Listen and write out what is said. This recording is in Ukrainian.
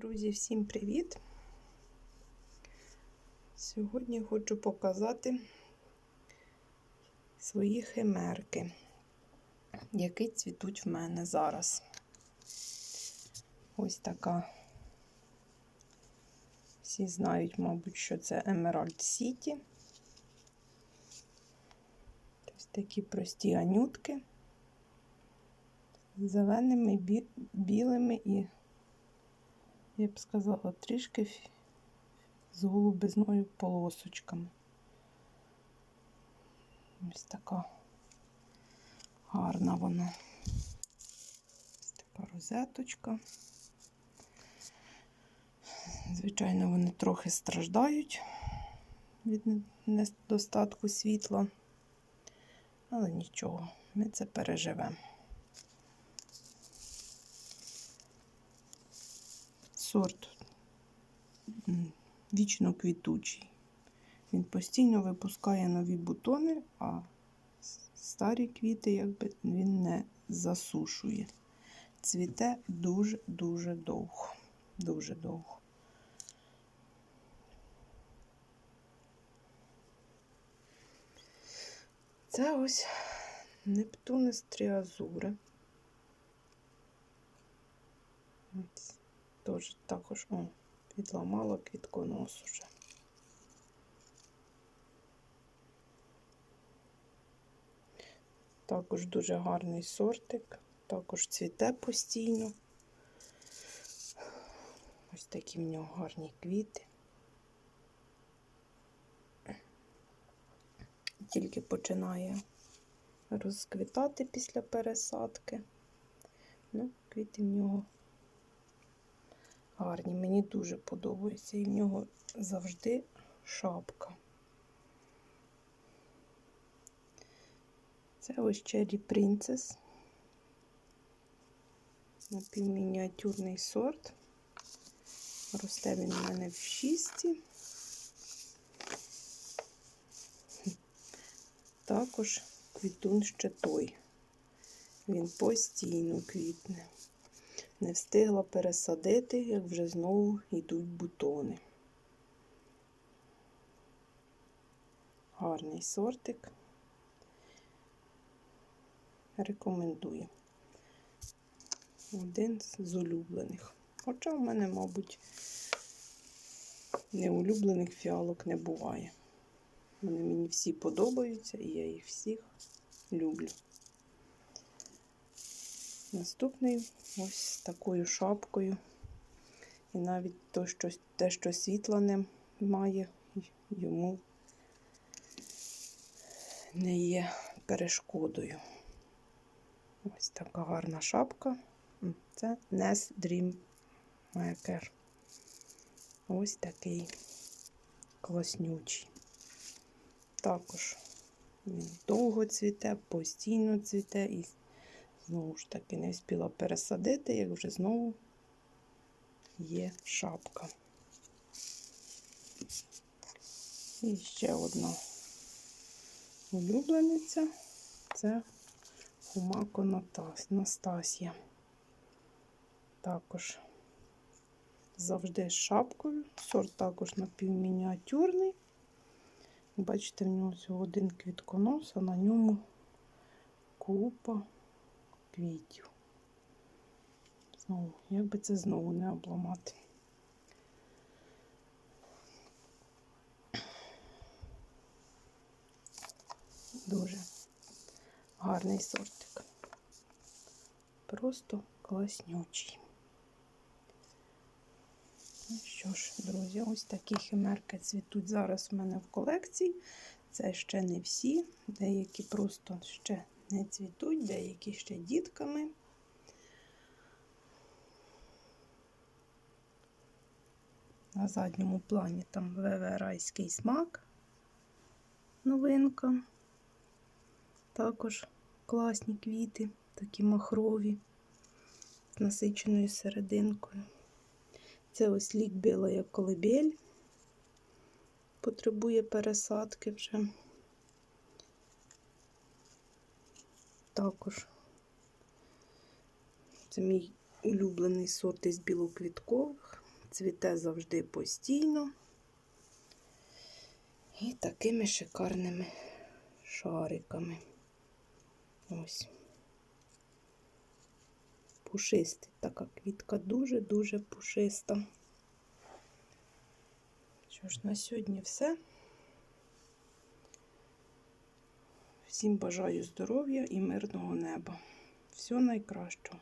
Друзі, всім привіт! Сьогодні хочу показати свої химерки, які цвітуть в мене зараз. Ось така. Всі знають, мабуть, що це Emerald City. Ось такі прості анютки з зеленими, бі білими і я б сказала, трішки з голубизною полосочками. Ось така гарна вона. Ось така розеточка. Звичайно, вони трохи страждають від недостатку світла, але нічого, ми це переживемо. Сорт вічно квітучий. Він постійно випускає нові бутони, а старі квіти якби він не засушує. Цвіте дуже-дуже довго. Дуже довго. Це ось Нептунес тріазури. Тож також о, відламала квітконос уже. Також дуже гарний сортик, також цвіте постійно. Ось такі в нього гарні квіти. Тільки починає розквітати після пересадки. Ну, квіти в нього гарні. Мені дуже подобається. І в нього завжди шапка. Це ось Cherry Princess. Напівмініатюрний сорт. Росте він у мене в шісті. Також квітун ще той. Він постійно квітне. Не встигла пересадити, як вже знову йдуть бутони. Гарний сортик. Рекомендую. Один з улюблених. Хоча в мене, мабуть, неулюблених фіалок не буває. Вони мені всі подобаються, і я їх всіх люблю. Наступний ось такою шапкою. І навіть то, що, те, що світла не має, йому не є перешкодою. Ось така гарна шапка. Це Nest Dream Maker. Ось такий класнючий. Також він довго цвіте, постійно цвіте і Знову ж таки, не встигла пересадити, як вже знову є шапка. І ще одна улюблениця це Хумако Настасія. Також завжди з шапкою. Сорт також напівмініатюрний. Бачите, в нього всього один квітконос, а на ньому купа квітів. Знову, як би це знову не обламати. Дуже гарний сортик. Просто класнючий. Ну що ж, друзі, ось такі химерки цвітуть зараз у мене в колекції. Це ще не всі, деякі просто ще не цвітуть, деякі ще дітками. На задньому плані там веверайський смак, новинка. Також класні квіти, такі махрові, з насиченою серединкою. Це ось лік біла як колибель, потребує пересадки вже. Також. Це мій улюблений сорт із білоквіткових. цвіте завжди постійно. І такими шикарними шариками. Ось. Пушистий. Така квітка дуже-дуже пушиста. Що ж, на сьогодні все. Всім бажаю здоров'я і мирного неба. Всього найкращого.